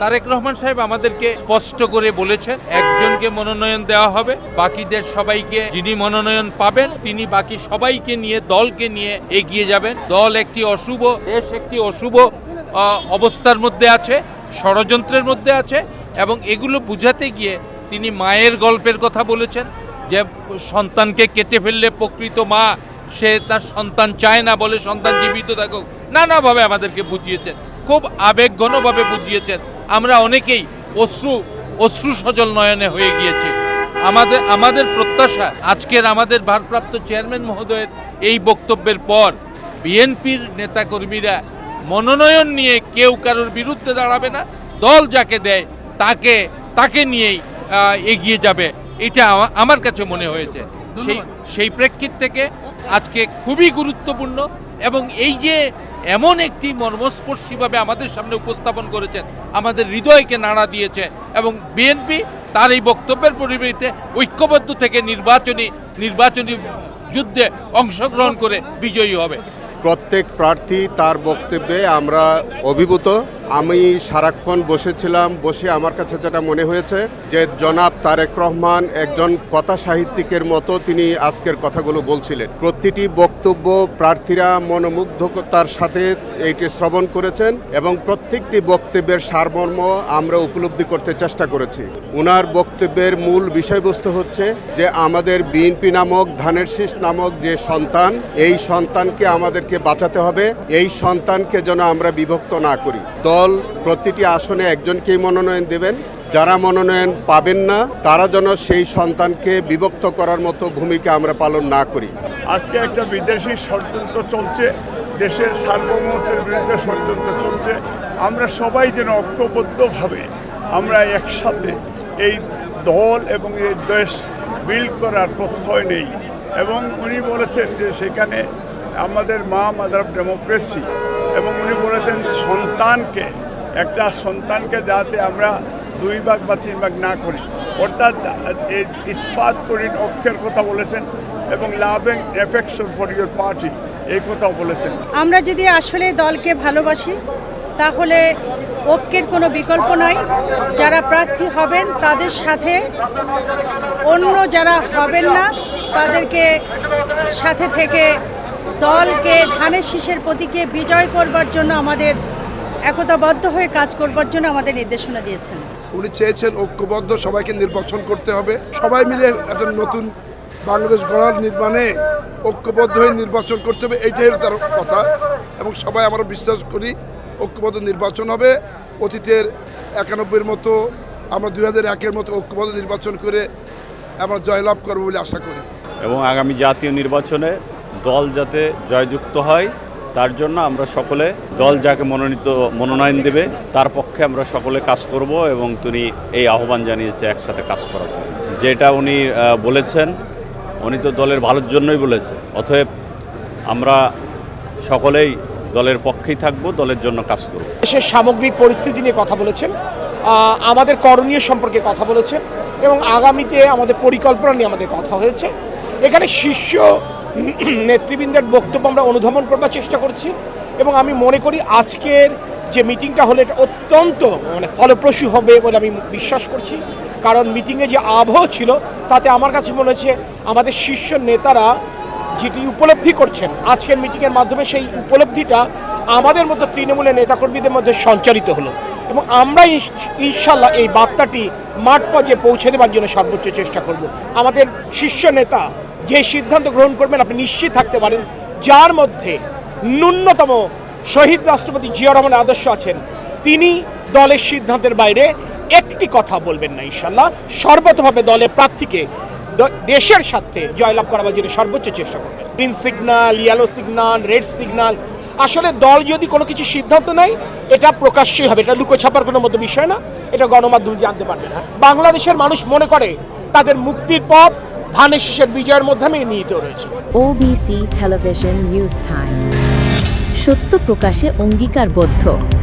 তারেক রহমান সাহেব আমাদেরকে স্পষ্ট করে বলেছেন, একজনকে মনোনয়ন দেওয়া হবে, বাকিদের সবাইকে যিনি মনোনয়ন পাবেন, তিনি বাকি সবাইকে নিয়ে, দলকে নিয়ে এগিয়ে যাবেন। দল একটি অশুভ, দেশ একটি অশুভ অবস্থার মধ্যে আছে, ষড়যন্ত্রের মধ্যে আছে, এবং এগুলো বুঝাতে গিয়ে তিনি মায়ের গল্পের কথা বলেছেন, যে সন্তানকে কেটে ফেললে প্রকৃত মা, সে তার সন্তান চায় না বলে সন্তান জীবিত থাকুক। নানাভাবে আমাদেরকে বুঝিয়েছেন, খুব আবেগঘনভাবে বুঝিয়েছেন। আমরা অনেকেই অশ্রু অশ্রু সজল নয়নে হয়ে গিয়েছি। আমাদের আমাদের প্রত্যাশা আজকের আমাদের ভারপ্রাপ্ত চেয়ারম্যান মহোদয়ের এই বক্তব্যের পর বিএনপির নেতাকর্মীরা মনোনয়ন নিয়ে কেউ কারোর বিরুদ্ধে দাঁড়াবে না দল যাকে দেয় তাকে তাকে নিয়েই এগিয়ে যাবে। এটা আমার কাছে মনে হয়েছে। সেই সেই প্রেক্ষিত থেকে আজকে খুবই গুরুত্বপূর্ণ এবং এই যে এমন একটি মর্মস্পর্শীভাবে আমাদের সামনে উপস্থাপন করেছেন, আমাদের হৃদয়কে নাড়া দিয়েছে এবং বিএনপি তার এই বক্তব্যের পরিপ্রেক্ষিতে ঐক্যবদ্ধ থেকে নির্বাচনী নির্বাচনী যুদ্ধে অংশগ্রহণ করে বিজয়ী হবে। প্রত্যেক প্রার্থী তার বক্তব্যে আমরা অভিভূত। আমি সারাক্ষণ বসেছিলাম, বসে আমার কাছে যেটা মনে হয়েছে যে জনাব তারেক রহমান একজন কথা সাহিত্যিকের মতো তিনি আজকের কথাগুলো বলছিলেন। প্রতিটি বক্তব্য প্রার্থীরা মনোমুগ্ধকতার সাথে এইটি শ্রবণ করেছেন এবং প্রত্যেকটি বক্তব্যের সারমর্ম আমরা উপলব্ধি করতে চেষ্টা করেছি। উনার বক্তব্যের মূল বিষয়বস্তু হচ্ছে যে আমাদের বিএনপি নামক ধানের শীষ নামক যে সন্তান, এই সন্তানকে আমাদেরকে বাঁচাতে হবে, এই সন্তানকে যেন আমরা বিভক্ত না করি। দল প্রতিটি আসনে একজনকেই মনোনয়ন দেবেন। যারা মনোনয়ন পাবেন না, তারা যেন সেই সন্তানকে বিভক্ত করার মতো ভূমিকা আমরা পালন না করি। আজকে একটা বিদেশি ষড়যন্ত্র চলছে, দেশের সার্বভৌমত্বের বিরুদ্ধে ষড়যন্ত্র চলছে। আমরা সবাই যেন ঐক্যবদ্ধভাবে আমরা একসাথে এই দল এবং এই দেশ বিল্ড করার প্রত্যয় নেই। এবং উনি বলেছেন যে সেখানে আমাদের মা মাদার ডেমোক্রেসি এবং উনি বলেছেন, সন্তানকে, একটা সন্তানকে যাতে আমরা দুই ভাগ বা তিন ভাগ না করি। অর্থাৎ ইস্পাত করিন অক্ষের কথা বলেছেন এবং love affection for your party, এই কথাও বলেছেন। আমরা যদি আসলে দলকে ভালোবাসি, তাহলে ঐক্যের কোনো বিকল্প নয় যারা প্রার্থী হবেন, তাদের সাথে অন্য যারা হবেন না, তাদেরকে সাথে থেকে দলকে ধানের শীষের প্রতীকে বিজয় করবার জন্য আমাদের একতাবদ্ধ হয়ে কাজ করবার জন্য আমাদের নির্দেশনা দিয়েছেন। উনি চেয়েছেন ঐক্যবদ্ধ সবাইকে নির্বাচন করতে হবে। সবাই মিলে একটা নতুন বাংলাদেশ গড়ার নির্মাণে ঐক্যবদ্ধ হয়ে নির্বাচন করতে হবে এইটাই হলো তার কথা। এবং সবাই আমরা বিশ্বাস করি ঐক্যবদ্ধ নির্বাচন হবে। অতীতের একানব্বইয়ের মতো আমরা দুই হাজার একের মতো ঐক্যবদ্ধ নির্বাচন করে আমরা জয়লাভ করব বলে আশা করি। এবং আগামী জাতীয় নির্বাচনে দল যাতে জয়যুক্ত হয়, তার জন্য আমরা সকলে দল যাকে মনোনীত, মনোনয়ন দেবে, তার পক্ষে আমরা সকলে কাজ করব এবং তিনি এই আহ্বান জানিয়েছে একসাথে কাজ করার। যেটা উনি বলেছেন, উনি তো দলের ভালোর জন্যই বলেছে। অতএব আমরা সকলেই দলের পক্ষেই থাকব, দলের জন্য কাজ করব। দেশের সামগ্রিক পরিস্থিতি নিয়ে কথা বলেছেন আমাদের করণীয় সম্পর্কে কথা বলেছেন এবং আগামীতে আমাদের পরিকল্পনা নিয়ে আমাদের কথা হয়েছে। এখানে শীর্ষ নেতৃবৃন্দের বক্তব্য আমরা অনুধাবন করবার চেষ্টা করছি এবং আমি মনে করি আজকের যে মিটিংটা হলে এটা অত্যন্ত মানে ফলপ্রসূ হবে বলে আমি বিশ্বাস করছি। কারণ মিটিংয়ে যে আবহ ছিল, তাতে আমার কাছে মনে হচ্ছে আমাদের শীর্ষ নেতারা যেটি উপলব্ধি করছেন, আজকের মিটিংয়ের মাধ্যমে সেই উপলব্ধিটা আমাদের মতো তৃণমূলের নেতাকর্মীদের মধ্যে সঞ্চারিত হলো। এবং আমরা ইনশাল্লাহ এই বার্তাটি মাঠ পর্যায়ে পৌঁছে দেওয়ার জন্য সর্বোচ্চ চেষ্টা করব। আমাদের শীর্ষ নেতা যে সিদ্ধান্ত গ্রহণ করবেন, আপনি নিশ্চিত থাকতে পারেন, যার মধ্যে ন্যূনতম শহীদ রাষ্ট্রপতি জিয়া রহমানের আদর্শ আছেন, তিনি দলের সিদ্ধান্তের বাইরে একটি কথা বলবেন না ইনশাল্লাহ। সর্বতভাবে দলের প্রার্থীকে দেশের স্বার্থে জয়লাভ করার জন্য সর্বোচ্চ চেষ্টা করবেন। Green signal yellow signal red signal আসলে দল যদি কোনো কিছু সিদ্ধান্ত নেয়, এটা প্রকাশ্যই হবে। এটা লুকোছাপার কোনো মতো বিষয় না। এটা গণমাধ্যম জানতে পারবে না। বাংলাদেশের মানুষ মনে করে, তাদের মুক্তির পথ ধানের শীষের বিজয়ের মাধ্যমে নিহিত রয়েছে। ওবিসি টেলিভিশন নিউজ টাইম সত্য প্রকাশে অঙ্গীকারবদ্ধ।